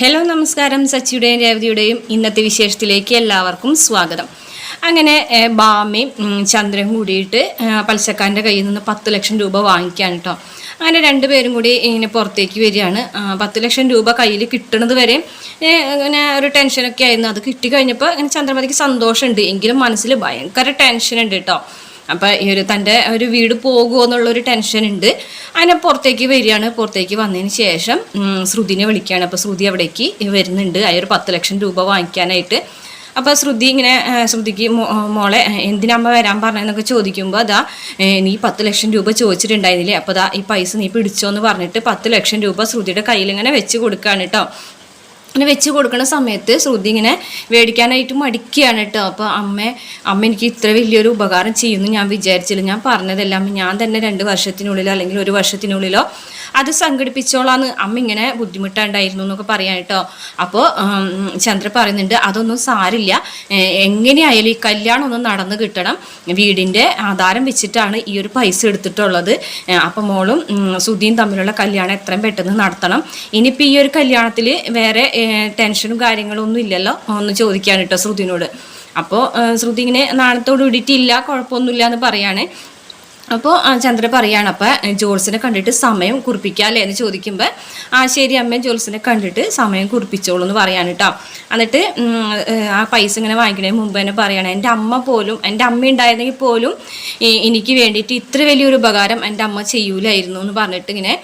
Hello നമസ്കാരം. സച്ചിയുടെയും രേവതിയുടെയും ഇന്നത്തെ വിശേഷത്തിലേക്ക് എല്ലാവർക്കും സ്വാഗതം. അങ്ങനെ ബാമയും ചന്ദ്രൻ കൂടിയിട്ട് പലിശക്കാരന്റെ കയ്യിൽ നിന്ന് പത്ത് ലക്ഷം രൂപ വാങ്ങിക്കാൻ കേട്ടോ അങ്ങനെ രണ്ടുപേരും കൂടി ഇങ്ങനെ പുറത്തേക്ക് വരികയാണ്. പത്ത് ലക്ഷം രൂപ കയ്യിൽ കിട്ടുന്നത് വരെ ഇങ്ങനെ ഒരു ടെൻഷനൊക്കെ ആയിരുന്നു. അത് കിട്ടിക്കഴിഞ്ഞപ്പോൾ ഇങ്ങനെ ചന്ദ്രമതിക്ക് സന്തോഷമുണ്ട്. എങ്കിലും മനസ്സിൽ ഭയങ്കര ടെൻഷനുണ്ട് കേട്ടോ അപ്പോൾ ഈ ഒരു തന്റെ ഒരു വീട് പോകുമോ എന്നുള്ളൊരു ടെൻഷൻ ഉണ്ട്. അങ്ങനെ പുറത്തേക്ക് വരികയാണ്. പുറത്തേക്ക് വന്നതിന് ശേഷം ശ്രുതിനെ വിളിക്കുകയാണ്. അപ്പോൾ ശ്രുതി അവിടേക്ക് വരുന്നുണ്ട്. ആ ഒരു പത്ത് ലക്ഷം രൂപ വാങ്ങിക്കാനായിട്ട്. അപ്പോൾ ശ്രുതി ഇങ്ങനെ ശ്രുതിക്ക് മോളെ എന്തിനമ്മ വരാൻ പറഞ്ഞതെന്നൊക്കെ ചോദിക്കുമ്പോൾ അതാ നീ പത്ത് ലക്ഷം രൂപ ചോദിച്ചിട്ടുണ്ടായിരുന്നില്ലേ? അപ്പോൾ അതാ ഈ പൈസ നീ പിടിച്ചോ എന്ന് പറഞ്ഞിട്ട് പത്ത് ലക്ഷം രൂപ ശ്രുതിയുടെ കയ്യിൽ ഇങ്ങനെ വെച്ച് കൊടുക്കുകയാണ് കേട്ടോ അങ്ങനെ വെച്ച് കൊടുക്കുന്ന സമയത്ത് ശ്രുതി ഇങ്ങനെ മേടിക്കാനായിട്ട് മടിക്കുകയാണ് കേട്ടോ. അപ്പോൾ അമ്മ അമ്മ എനിക്ക് ഇത്ര വലിയൊരു ഉപകാരം ചെയ്യുമെന്ന് ഞാൻ വിചാരിച്ചില്ല. ഞാൻ പറഞ്ഞതെല്ലാം ഞാൻ തന്നെ രണ്ട് വർഷത്തിനുള്ളിലോ അല്ലെങ്കിൽ ഒരു വർഷത്തിനുള്ളിലോ അത് സംഘടിപ്പിച്ചോളാന്ന് അമ്മ ഇങ്ങനെ ബുദ്ധിമുട്ടുണ്ടായിരുന്നു എന്നൊക്കെ പറയാൻ കേട്ടോ. അപ്പോൾ ചന്ദ്ര പറയുന്നുണ്ട് അതൊന്നും സാരില്ല. എങ്ങനെയായാലും ഈ കല്യാണം ഒന്ന് നടന്നു കിട്ടണം. വീടിന്റെ ആധാരം വെച്ചിട്ടാണ് ഈ ഒരു പൈസ എടുത്തിട്ടുള്ളത്. അപ്പോൾ അപ്പം മോളും സുധിയും തമ്മിലുള്ള കല്യാണം എത്രയും പെട്ടെന്ന് നടത്തണം. ഇനിയിപ്പോൾ ഈ ഒരു കല്യാണത്തിൽ വേറെ ടെൻഷനും കാര്യങ്ങളും ഒന്നും ഇല്ലല്ലോ? ഒന്ന് ചോദിക്കാൻ കേട്ടോ ശ്രുതിനോട്. അപ്പോൾ ശ്രുതി ഇങ്ങനെ നാണത്തോട് കൂടിയിട്ടില്ല കുഴപ്പമൊന്നുമില്ല എന്ന് പറയാണ് അപ്പോൾ ചന്ദ്ര പറയാണ് അപ്പം ജോൾസിനെ കണ്ടിട്ട് സമയം കുറിപ്പിക്കാല്ലേ എന്ന് ചോദിക്കുമ്പോൾ ആ ശരി അമ്മ ജോൾസിനെ കണ്ടിട്ട് സമയം കുറിപ്പിച്ചോളൂ എന്ന് പറയാൻ കേട്ടോ എന്നിട്ട് ആ പൈസ ഇങ്ങനെ വാങ്ങിക്കുന്നതിന് മുമ്പ് തന്നെ പറയണം എന്റെ അമ്മ പോലും എന്റെ അമ്മ ഉണ്ടായിരുന്നെങ്കിൽ പോലും എനിക്ക് വേണ്ടിയിട്ട് ഇത്ര വലിയൊരു ഉപകാരം എന്റെ അമ്മ ചെയ്യൂലായിരുന്നു എന്ന് പറഞ്ഞിട്ട് ഇങ്ങനെ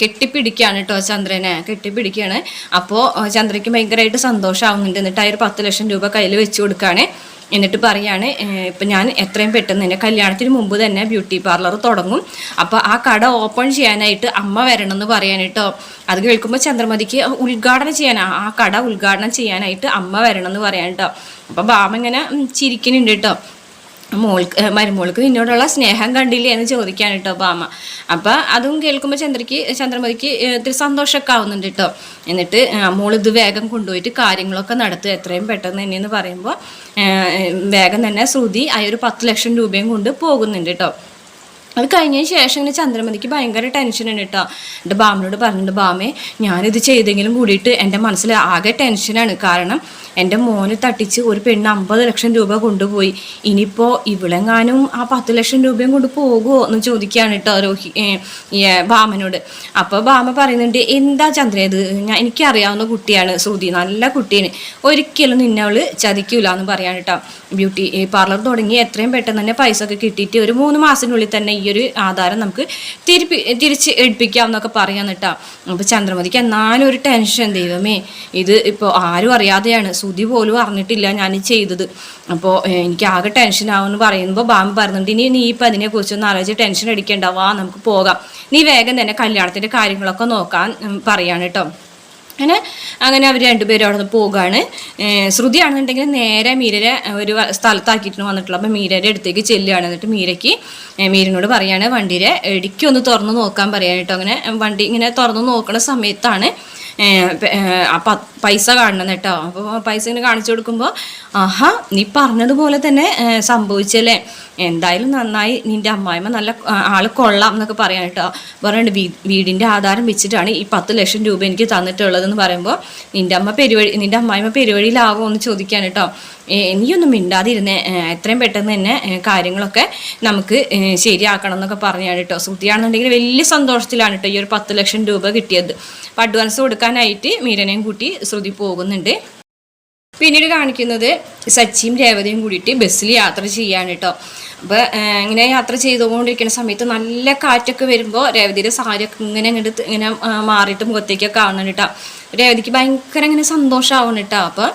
കെട്ടിപ്പിടിക്കുകയാണ് കേട്ടോ ചന്ദ്രനെ. കെട്ടിപ്പിടിക്കുകയാണ്. അപ്പോൾ ചന്ദ്രയ്ക്ക് ഭയങ്കരമായിട്ട് സന്തോഷമാവുന്നുണ്ട് എന്നിട്ട് ആ ഒരു പത്ത് ലക്ഷം രൂപ കയ്യിൽ വെച്ച് കൊടുക്കുകയാണ് എന്നിട്ട് പറയാണ് ഇപ്പം ഞാൻ എത്രയും പെട്ടെന്ന് തന്നെ കല്യാണത്തിന് മുമ്പ് തന്നെ ബ്യൂട്ടി പാർലർ തുടങ്ങും. അപ്പോൾ ആ കട ഓപ്പൺ ചെയ്യാനായിട്ട് അമ്മ വരണം എന്ന് പറയാൻ കേട്ടോ അത് കേൾക്കുമ്പോൾ ചന്ദ്രമതിക്ക് ഉദ്ഘാടനം ചെയ്യാൻ ആ- ആ കട ഉദ്ഘാടനം ചെയ്യാനായിട്ട് അമ്മ വരണം എന്ന് പറയാൻ കേട്ടോ അപ്പോൾ ബാമ ഇങ്ങനെ ചിരിക്കുന്നുണ്ട് കേട്ടോ മോൾക്ക് മരുമോൾക്ക് നിന്നോടുള്ള സ്നേഹം കണ്ടില്ലേ എന്ന് ചോദിക്കാൻ കേട്ടോ അപ്പോൾ അമ്മ അപ്പോൾ അതും കേൾക്കുമ്പോൾ ചന്ദ്രയ്ക്ക് ചന്ദ്രമതിക്ക് ഇത്തിരി സന്തോഷമൊക്കെ ആവുന്നുണ്ട് കേട്ടോ എന്നിട്ട് ഇത് വേഗം കൊണ്ടുപോയിട്ട് കാര്യങ്ങളൊക്കെ നടത്തുക എത്രയും പെട്ടെന്ന് തന്നെ എന്ന് പറയുമ്പോൾ വേഗം തന്നെ ശ്രുതി ആ ഒരു പത്ത് ലക്ഷം രൂപയും കൊണ്ട് പോകുന്നുണ്ട് കേട്ടോ അത് കഴിഞ്ഞതിന് ശേഷം ഇങ്ങനെ ചന്ദ്രമതിക്ക് ഭയങ്കര ടെൻഷനാണ് കേട്ടോ എന്റെ ബാമിനോട് പറഞ്ഞിട്ടുണ്ട് ബാമേ ഞാനിത് ചെയ്തെങ്കിലും കൂടിയിട്ട് എന്റെ മനസ്സിൽ ആകെ ടെൻഷനാണ് കാരണം എന്റെ മോന് തട്ടിച്ച് ഒരു പെണ്ണ് അമ്പത് ലക്ഷം രൂപ കൊണ്ടുപോയി. ഇനിയിപ്പോൾ ഇവിടെങ്ങാനും ആ പത്ത് ലക്ഷം രൂപയും കൊണ്ട് പോകുമോ എന്ന് ചോദിക്കുകയാണ് കേട്ടോ രോഹി ബാമനോട്. അപ്പോൾ ബാമ പറയുന്നുണ്ട് എന്താ ചന്ദ്ര ഇത്? ഞാൻ എനിക്കറിയാവുന്ന കുട്ടിയാണ് ശ്രുതി നല്ല കുട്ടിയാണ്. ഒരിക്കലും നിന്നെ അവൾ ചതിക്കൂല എന്ന് പറയാൻ കേട്ടോ ബ്യൂട്ടി പാർലർ തുടങ്ങി എത്രയും പെട്ടെന്ന് തന്നെ പൈസ ഒക്കെ കിട്ടിയിട്ട് ഒരു മൂന്ന് മാസത്തിനുള്ളിൽ തന്നെ ഈ ഒരു ആധാരം നമുക്ക് തിരിപ്പി തിരിച്ച് എടുപ്പിക്കാം എന്നൊക്കെ പറയാൻ കേട്ടോ അപ്പോൾ ചന്ദ്രമതിക്ക് എന്നാലും ഒരു ടെൻഷൻ ദൈവമേ. ഇത് ഇപ്പോൾ ആരും അറിയാതെയാണ്. സുതി പോലും അറിഞ്ഞിട്ടില്ല ഞാൻ ചെയ്തത്. അപ്പോൾ എനിക്ക് ആകെ ടെൻഷൻ ആവുമെന്ന് പറയുമ്പോൾ ബാമ്പ് പറഞ്ഞിട്ട് ഇനി നീ ഇപ്പം അതിനെക്കുറിച്ചൊന്ന് ആലോചിച്ച് ടെൻഷൻ അടിക്കേണ്ട. വാ നമുക്ക് പോകാം. നീ വേഗം തന്നെ കല്യാണത്തിന്റെ കാര്യങ്ങളൊക്കെ നോക്കാൻ പറയാണ് കേട്ടോ അങ്ങനെ അങ്ങനെ അവർ രണ്ടുപേരും അവിടെ നിന്ന് പോകുകയാണ് ശ്രുതിയാണെന്നുണ്ടെങ്കിൽ നേരെ മീരരെ ഒരു സ്ഥലത്താക്കിയിട്ട് വന്നിട്ടുള്ള അപ്പോൾ മീരയുടെ അടുത്തേക്ക് ചെല്ലുകയാണ്. എന്നിട്ട് മീരയ്ക്ക് മീരനോട് പറയാണ് വണ്ടിയുടെ ഇടിക്കൊന്ന് തുറന്ന് നോക്കാൻ പറയാനായിട്ടോ അങ്ങനെ വണ്ടി ഇങ്ങനെ തുറന്ന് നോക്കുന്ന സമയത്താണ് ഏഹ് പ- ഏഹ് ആ പ- പൈസ കാണണം കേട്ടോ. അപ്പോൾ പൈസ ഇങ്ങനെ കാണിച്ചു കൊടുക്കുമ്പോൾ ആഹാ നീ പറഞ്ഞതുപോലെ തന്നെ സംഭവിച്ചല്ലേ. എന്തായാലും നന്നായി നിന്റെ അമ്മായിമ്മ നല്ല ആൾ കൊള്ളാം എന്നൊക്കെ പറയാൻ കേട്ടോ. പറയുന്നുണ്ട് വീടിന്റെ ആധാരം വെച്ചിട്ടാണ് ഈ പത്ത് ലക്ഷം രൂപ എനിക്ക് തന്നിട്ടുള്ളതെന്ന് പറയുമ്പോൾ നിന്റെ അമ്മ പെരുവഴി നിന്റെ അമ്മായിമ്മ പെരുവഴിയിലാവുമോ എന്ന് ചോദിക്കാൻ കേട്ടോ. നീയൊന്നും മിണ്ടാതിരുന്നേ. എത്രയും പെട്ടെന്ന് തന്നെ കാര്യങ്ങളൊക്കെ നമുക്ക് ശരിയാക്കണം എന്നൊക്കെ പറഞ്ഞാണ് കേട്ടോ ശ്രുതിയാണെന്നുണ്ടെങ്കിൽ വലിയ സന്തോഷത്തിലാണ് കേട്ടോ ഈ ഒരു പത്ത് ലക്ഷം രൂപ കിട്ടിയത്. അപ്പം അഡ്വാൻസ് കൊടുക്കാനായിട്ട് മീരനെയും കൂട്ടി ശ്രുതി പോകുന്നുണ്ട്. പിന്നീട് കാണിക്കുന്നത് സച്ചിയും രേവതിയും കൂടിയിട്ട് ബസ്സിൽ യാത്ര ചെയ്യാണ് കേട്ടോ അപ്പോൾ ഇങ്ങനെ യാത്ര ചെയ്തുകൊണ്ടിരിക്കുന്ന സമയത്ത് നല്ല കാറ്റൊക്കെ വരുമ്പോൾ രേവതിയുടെ സാരിയൊക്കെ ഇങ്ങനെ അങ്ങോട്ട് ഇങ്ങനെ മാറിയിട്ട് മുഖത്തേക്കൊക്കെ ആവുന്നുണ്ട് കേട്ടോ രേവതിക്ക് ഭയങ്കര ഇങ്ങനെ സന്തോഷമാവുന്നുണ്ട് കേട്ടോ അപ്പോൾ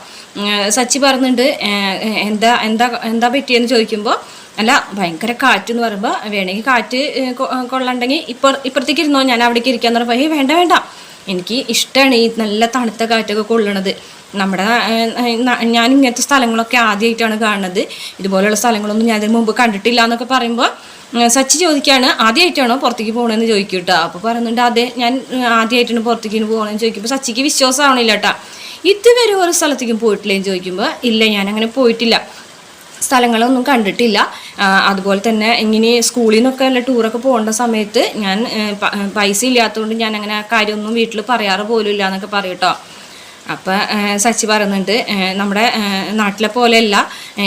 സച്ചി പറയുന്നുണ്ട് "ഏ, ഏ, എന്താ എന്താ എന്താ പറ്റിയെന്ന് ചോദിക്കുമ്പോൾ അല്ല ഭയങ്കര കാറ്റ് എന്ന് പറയുമ്പോൾ വേണമെങ്കിൽ കാറ്റ് കൊള്ളണ്ടെങ്കിൽ ഇപ്പം ഇപ്പുറത്തേക്ക് ഇരുന്നോ ഞാൻ അവിടേക്ക് ഇരിക്കാന്ന് പറയുമ്പോൾ ഏയ് വേണ്ട വേണ്ട. എനിക്ക് ഇഷ്ടമാണ് ഈ നല്ല തണുത്ത കാറ്റൊക്കെ കൊള്ളണത്. നമ്മുടെ ഞാൻ ഇങ്ങനത്തെ സ്ഥലങ്ങളൊക്കെ ആദ്യമായിട്ടാണ് കാണുന്നത് ഇതുപോലെയുള്ള സ്ഥലങ്ങളൊന്നും ഞാൻ ഇതിന് മുമ്പ് കണ്ടിട്ടില്ല എന്നൊക്കെ പറയുമ്പോൾ സച്ചി ചോദിക്കുകയാണ് ആദ്യമായിട്ടാണോ പുറത്തേക്ക് പോകണമെന്ന് ചോദിക്കും കേട്ടോ അപ്പോൾ പറയുന്നുണ്ട് അതെ ഞാൻ ആദ്യമായിട്ടാണ് പുറത്തേക്ക് പോകണമെന്ന് ചോദിക്കുമ്പോൾ സച്ചിക്ക് വിശ്വാസമാവണില്ല കേട്ടോ ഇതുവരെ ഓരോ സ്ഥലത്തേക്കും പോയിട്ടില്ലേന്ന് ചോദിക്കുമ്പോൾ ഇല്ല ഞാൻ അങ്ങനെ പോയിട്ടില്ല. സ്ഥലങ്ങളൊന്നും കണ്ടിട്ടില്ല. അതുപോലെ തന്നെ ഇങ്ങനെ സ്കൂളിൽ നിന്നൊക്കെ അല്ല ടൂറൊക്കെ പോകേണ്ട സമയത്ത് ഞാൻ പൈസ ഇല്ലാത്തതുകൊണ്ട് ഞാൻ അങ്ങനെ ആ കാര്യമൊന്നും വീട്ടിൽ പറയാറ് പോലും ഇല്ല എന്നൊക്കെ പറയും കേട്ടോ അപ്പം സച്ചി പറയുന്നുണ്ട് നമ്മുടെ നാട്ടിലെ പോലെയല്ല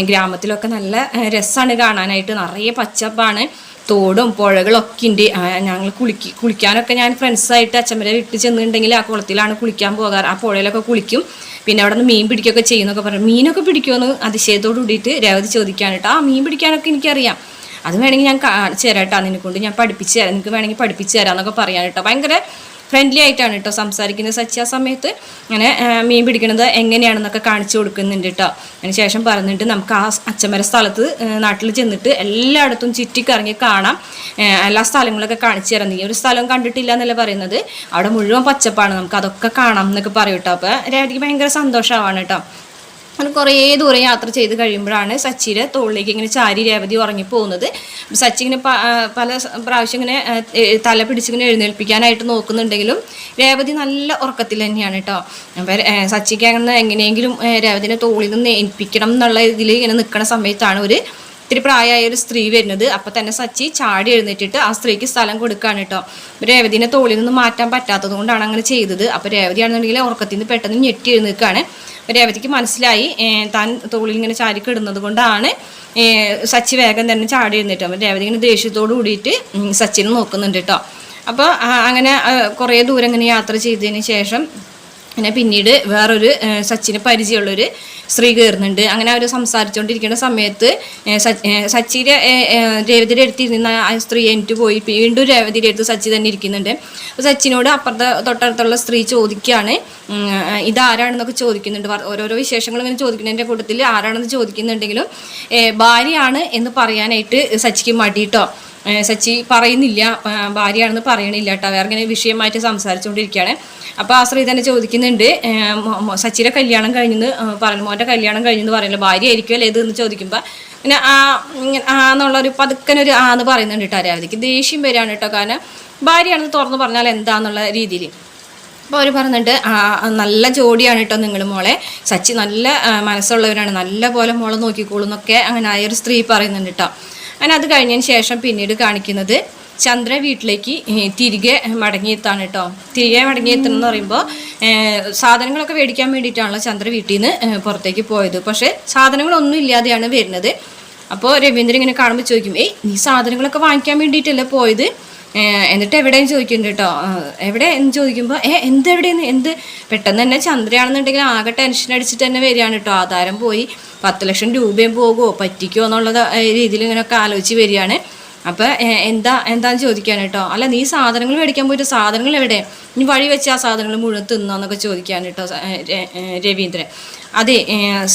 ഗ്രാമത്തിലൊക്കെ നല്ല രസമാണ് കാണാനായിട്ട്. നിറയെ പച്ചപ്പാണ്. തോടും പുഴകളും ഒക്കെ ഉണ്ട്. ഞങ്ങൾ കുളിക്ക് കുളിക്കാനൊക്കെ ഞാൻ ഫ്രണ്ട്സായിട്ട് അച്ഛമ്മരെ വിട്ട് ചെന്നിട്ടുണ്ടെങ്കിൽ ആ കുളത്തിലാണ് കുളിക്കാൻ പോകാറ്. ആ പുഴയിലൊക്കെ കുളിക്കും. പിന്നെ അവിടെ നിന്ന് മീൻ പിടിക്കുകയൊക്കെ ചെയ്യുന്നൊക്കെ പറഞ്ഞു. മീനൊക്കെ പിടിക്കുമെന്ന് അതിശയത്തോട് കൂടിയിട്ട് രേവതി ചോദിക്കാനിട്ട് ആ മീൻ പിടിക്കാനൊക്കെ എനിക്കറിയാം. അത് വേണമെങ്കിൽ ഞാൻ ചേരാട്ടാ നിനക്കൊണ്ട് ഞാൻ പഠിപ്പിച്ച് തരാം. നിനക്ക് വേണമെങ്കിൽ പഠിപ്പിച്ച് തരാം എന്നൊക്കെ പറയാൻ കേട്ടോ. ഭയങ്കര ഫ്രണ്ട്ലി ആയിട്ടാണ് കേട്ടോ സംസാരിക്കുന്നത്. സച്ചി ആ സമയത്ത് ഇങ്ങനെ മീൻ പിടിക്കുന്നത് എങ്ങനെയാണെന്നൊക്കെ കാണിച്ചു കൊടുക്കുന്നുണ്ട് കേട്ടോ അതിന് ശേഷം പറഞ്ഞിട്ട് നമുക്ക് ആ അച്ഛമര സ്ഥലത്ത് നാട്ടിൽ ചെന്നിട്ട് എല്ലായിടത്തും ചുറ്റിക്കറങ്ങി കാണാം. എല്ലാ സ്ഥലങ്ങളൊക്കെ കാണിച്ചു തരാം. നീ ഒരു സ്ഥലം കണ്ടിട്ടില്ല എന്നല്ല പറയുന്നത്? അവിടെ മുഴുവൻ പച്ചപ്പാണ്. നമുക്ക് അതൊക്കെ കാണാം എന്നൊക്കെ പറയും കേട്ടോ അപ്പോൾ രേവതിക്ക് ഭയങ്കര സന്തോഷമാണ് കേട്ടോ അത് കുറേ ദൂരം യാത്ര ചെയ്ത് കഴിയുമ്പോഴാണ് സച്ചിയുടെ തോളിലേക്ക് ഇങ്ങനെ ചാരി രേവതി ഉറങ്ങിപ്പോകുന്നത് സച്ചി ഇങ്ങനെ പല പ്രാവശ്യം ഇങ്ങനെ തല പിടിച്ചിങ്ങനെ എഴുന്നേൽപ്പിക്കാനായിട്ട് നോക്കുന്നുണ്ടെങ്കിലും രേവതി നല്ല ഉറക്കത്തിൽ തന്നെയാണ് കേട്ടോ. അപ്പം സച്ചിക്ക് അങ്ങനെ എങ്ങനെയെങ്കിലും രേവതിനെ തോളിൽ നിന്ന് ഏൽപ്പിക്കണം എന്നുള്ള ഇതിൽ ഇങ്ങനെ നിൽക്കുന്ന സമയത്താണ് ഒരു ഇത്തിരി പ്രായമായ ഒരു സ്ത്രീ വരുന്നത്. അപ്പം തന്നെ സച്ചി ചാടി എഴുന്നേറ്റിട്ട് ആ സ്ത്രീക്ക് സ്ഥലം കൊടുക്കുകയാണ് കേട്ടോ. രേവതിനെ തോളിൽ നിന്ന് മാറ്റാൻ പറ്റാത്തത് കൊണ്ടാണ് അങ്ങനെ ചെയ്തത്. അപ്പോൾ രേവതിയാണെന്നുണ്ടെങ്കിൽ ഉറക്കത്തിൽ നിന്ന് പെട്ടെന്ന് ഞെട്ടി എഴുന്നേൽക്കുകയാണ്. രേവതിക്ക് മനസ്സിലായി. താൻ തോളിൽ ഇങ്ങനെ ചാരിക്കിടുന്നത് കൊണ്ടാണ് സച്ചി വേഗം തന്നെ ചാടി ഇരുന്നിട്ട് അപ്പം രേവതി ഇങ്ങനെ ദേഷ്യത്തോട് കൂടിയിട്ട് സച്ചിനെ നോക്കുന്നുണ്ട് കേട്ടോ അപ്പോൾ അങ്ങനെ കുറേ ദൂരം ഇങ്ങനെ യാത്ര ചെയ്തതിന് ശേഷം പിന്നെ പിന്നീട് വേറൊരു സച്ചിന് പരിചയമുള്ളൊരു സ്ത്രീ കയറുന്നുണ്ട് അങ്ങനെ അവർ സംസാരിച്ചുകൊണ്ടിരിക്കുന്ന സമയത്ത് സച്ചി രേവതിയുടെ അടുത്തിരുന്ന ആ സ്ത്രീ എനിക്ക് പോയി. വീണ്ടും രേവതിയുടെ അടുത്ത് സച്ചി തന്നെ ഇരിക്കുന്നുണ്ട്. അപ്പോൾ സച്ചിനോട് അപ്പുറത്തെ തൊട്ടടുത്തുള്ള സ്ത്രീ ചോദിക്കുകയാണ് ഇതാരാണെന്നൊക്കെ ചോദിക്കുന്നുണ്ട്. ഓരോരോ വിശേഷങ്ങൾ ഇങ്ങനെ ചോദിക്കുന്നതിന്റെ കൂട്ടത്തിൽ ആരാണെന്ന് ചോദിക്കുന്നുണ്ടെങ്കിലും ഭാര്യയാണ് എന്ന് പറയാനായിട്ട് സച്ചിക്ക് മടിയിട്ടോ സച്ചി പറയുന്നില്ല ഭാര്യയാണെന്ന് പറയണില്ല കേട്ടോ. വേറെ ഇങ്ങനെ വിഷയമായിട്ട് സംസാരിച്ചുകൊണ്ടിരിക്കുകയാണ്. അപ്പോൾ ആ സ്ത്രീ തന്നെ ചോദിക്കുന്നുണ്ട് സച്ചിയുടെ കല്യാണം കഴിഞ്ഞെന്ന് പറഞ്ഞു. മോന്റെ കല്യാണം കഴിഞ്ഞെന്ന് പറയുന്നത് ഭാര്യ ആയിരിക്കും അല്ലേ ഇതെന്ന് ചോദിക്കുമ്പോൾ പിന്നെ ആ ഇങ്ങനെ ആ എന്നുള്ളൊരു പതുക്കനൊരു ആ എന്ന് പറയുന്നുണ്ട് കേട്ടോ രേവതിക്ക്. ദേഷ്യം വരികയാണ് കേട്ടോ. കാരണം ഭാര്യയാണെന്ന് തുറന്നു പറഞ്ഞാൽ എന്താന്നുള്ള രീതിയിൽ. അപ്പോൾ അവർ പറഞ്ഞിട്ട് നല്ല ജോഡിയാണ് കേട്ടോ നിങ്ങൾ മോളെ. സച്ചി നല്ല മനസ്സുള്ളവരാണ് നല്ല പോലെ മോളെ നോക്കിക്കോളൂ എന്നൊക്കെ അങ്ങനെ ആയൊരു സ്ത്രീ പറയുന്നുണ്ട് കേട്ടോ. അങ്ങനെ അത് കഴിഞ്ഞതിന് ശേഷം പിന്നീട് കാണിക്കുന്നത് ചന്ദ്ര വീട്ടിലേക്ക് തിരികെ മടങ്ങിയെത്താണ് കേട്ടോ തിരികെ മടങ്ങിയെത്തണം എന്ന് പറയുമ്പോൾ സാധനങ്ങളൊക്കെ മേടിക്കാൻ വേണ്ടിയിട്ടാണല്ലോ ചന്ദ്ര വീട്ടിൽ നിന്ന് പുറത്തേക്ക് പോയത്. പക്ഷേ സാധനങ്ങളൊന്നും ഇല്ലാതെയാണ് വരുന്നത്. അപ്പോൾ രവീന്ദ്രൻ ഇങ്ങനെ കാണുമ്പോൾ ചോദിക്കും ഏയ് നീ സാധനങ്ങളൊക്കെ വാങ്ങിക്കാൻ വേണ്ടിയിട്ടല്ലേ പോയത്? എന്നിട്ട് എവിടെയും ചോദിക്കുന്നുണ്ട് കേട്ടോ എവിടെ എന്ന് ചോദിക്കുമ്പോൾ ഏ എന്ത് എവിടെയെന്ന്? എന്ത്? പെട്ടെന്ന് തന്നെ ചന്ദ്രയാണെന്നുണ്ടെങ്കിൽ ആകെ ടെൻഷൻ അടിച്ചിട്ട് തന്നെ വരികയാണ് കേട്ടോ ആധാരം പോയി പത്ത് ലക്ഷം രൂപയും പോകുമോ പറ്റിക്കുമോ എന്നുള്ളത് രീതിയിൽ ഇങ്ങനെയൊക്കെ ആലോചിച്ച് വരികയാണ്. അപ്പോൾ എന്താ എന്താന്ന് ചോദിക്കാൻ കേട്ടോ അല്ല നീ സാധനങ്ങൾ മേടിക്കാൻ പോയിട്ട് സാധനങ്ങൾ എവിടെ? നീ വഴി വെച്ച് ആ സാധനങ്ങൾ മുഴുവൻ തിന്നോന്നൊക്കെ ചോദിക്കാൻ കേട്ടോ രവീന്ദ്രൻ. അതെ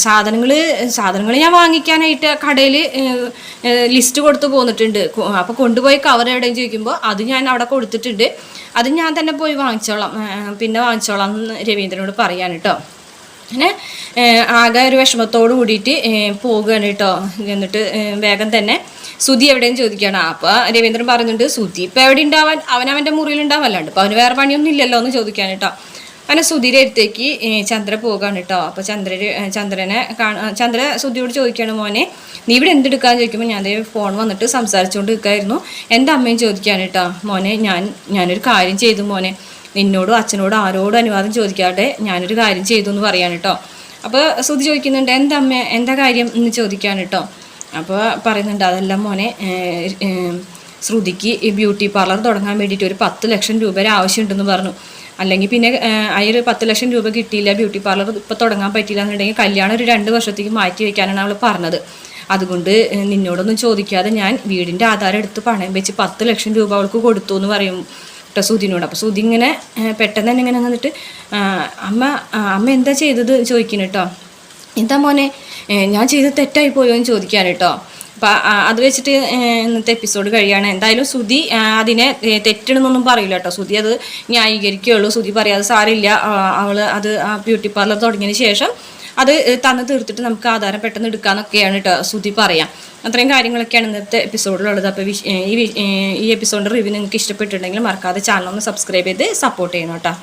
സാധനങ്ങൾ സാധനങ്ങൾ ഞാൻ വാങ്ങിക്കാനായിട്ട് കടയിൽ ലിസ്റ്റ് കൊടുത്ത് പോന്നിട്ടുണ്ട്. അപ്പോൾ കൊണ്ടുപോയി കവർ എവിടെയും ചോദിക്കുമ്പോൾ അത് ഞാൻ അവിടെ കൊടുത്തിട്ടുണ്ട്. അത് ഞാൻ തന്നെ പോയി വാങ്ങിച്ചോളാം. പിന്നെ വാങ്ങിച്ചോളാം എന്ന് രവീന്ദ്രനോട് പറയാൻ കേട്ടോ അങ്ങനെ ആകെ ഒരു വിഷമത്തോട് കൂടിയിട്ട് പോകുകയാണ് കേട്ടോ. എന്നിട്ട് വേഗം തന്നെ സുധി എവിടെയും ചോദിക്കുകയാണ്. അപ്പോൾ രവീന്ദ്രൻ പറഞ്ഞിട്ടുണ്ട് സുധി ഇപ്പോൾ എവിടെ ഉണ്ടാവാൻ അവൻ അവന്റെ മുറിയിൽ ഉണ്ടാവല്ലാണ്ട് അപ്പോൾ അവന് വേറെ പണിയൊന്നും ഇല്ലല്ലോ എന്ന് ചോദിക്കാൻ കേട്ടോ. അങ്ങനെ സുധിയുടെ അടുത്തേക്ക് ചന്ദ്ര പോകാണ് കേട്ടോ. അപ്പോൾ ചന്ദ്ര ചന്ദ്രനെ കാണ ചന്ദ്ര സുധിയോട് ചോദിക്കുകയാണ് മോനെ നീ ഇവിടെ എന്തെടുക്കാൻ ചോദിക്കുമ്പോൾ ഞാൻ ഫോൺ വന്നിട്ട് സംസാരിച്ചുകൊണ്ട് നിൽക്കായിരുന്നു എന്റെ അമ്മയും ചോദിക്കുകയാണ് കേട്ടോ മോനെ ഞാൻ ഞാനൊരു കാര്യം ചെയ്തു മോനെ. നിന്നോടും അച്ഛനോടും ആരോടും അനുവാദം ചോദിക്കാതെ ഞാനൊരു കാര്യം ചെയ്തു എന്ന് പറയാൻ കേട്ടോ. അപ്പോൾ സുതി ചോദിക്കുന്നുണ്ട് എന്താ അമ്മ എന്താ കാര്യം? എന്ന് ചോദിക്കാൻ കേട്ടോ. അപ്പോൾ പറയുന്നുണ്ട് അതെല്ലാം മോനെ ശ്രുതിക്ക് ഈ ബ്യൂട്ടി പാർലർ തുടങ്ങാൻ വേണ്ടിയിട്ട് ഒരു പത്ത് ലക്ഷം രൂപയുടെ ആവശ്യമുണ്ടെന്ന് പറഞ്ഞു. അല്ലെങ്കിൽ പിന്നെ ആ പത്ത് ലക്ഷം രൂപ കിട്ടിയില്ല ബ്യൂട്ടി പാർലർ ഇപ്പോൾ തുടങ്ങാൻ പറ്റിയില്ല എന്നുണ്ടെങ്കിൽ കല്യാണം ഒരു രണ്ട് വർഷത്തേക്ക് മാറ്റി വയ്ക്കാനാണ് അവൾ പറഞ്ഞത്. അതുകൊണ്ട് നിന്നോടൊന്നും ചോദിക്കാതെ ഞാൻ വീടിന്റെ ആധാരം എടുത്ത് പണയം വെച്ച് പത്ത് ലക്ഷം രൂപ അവൾക്ക് കൊടുത്തു എന്ന് പറയും. കേട്ടോ സുധിനോട്. അപ്പോൾ സുധി ഇങ്ങനെ പെട്ടെന്ന് തന്നെ ഇങ്ങനെ വന്നിട്ട് അമ്മ അമ്മ എന്താ ചെയ്തത് ചോദിക്കുന്നു കേട്ടോ എന്താ മോനെ ഞാൻ ചെയ്ത് തെറ്റായി പോയോ എന്ന് ചോദിക്കാൻ കേട്ടോ അപ്പം അത് വെച്ചിട്ട് ഇന്നത്തെ എപ്പിസോഡ് കഴിയാണ്. എന്തായാലും സുധി അതിനെ തെറ്റണമെന്നൊന്നും പറയില്ല കേട്ടോ സുധി അത് ന്യായീകരിക്കുകയുള്ളൂ സുധി പറയാതെ സാരില്ല. അവൾ അത് ബ്യൂട്ടി പാർലർ തുടങ്ങിയതിന് ശേഷം അത് തന്നു തീർത്തിട്ട് നമുക്ക് ആധാരം പെട്ടെന്ന് എടുക്കാന്നൊക്കെയാണ് കേട്ടോ സുധി പറയാം. അത്രയും കാര്യങ്ങളൊക്കെയാണ് ഇന്നത്തെ എപ്പിസോഡിലുള്ളത്. അപ്പോൾ ഈ ഈ എപ്പിസോഡിന്റെ റിവ്യൂ നിങ്ങൾക്ക് ഇഷ്ടപ്പെട്ടിട്ടുണ്ടെങ്കിൽ മറക്കാതെ ചാനൽ ഒന്ന് സബ്സ്ക്രൈബ് ചെയ്ത് സപ്പോർട്ട് ചെയ്യണം കേട്ടോ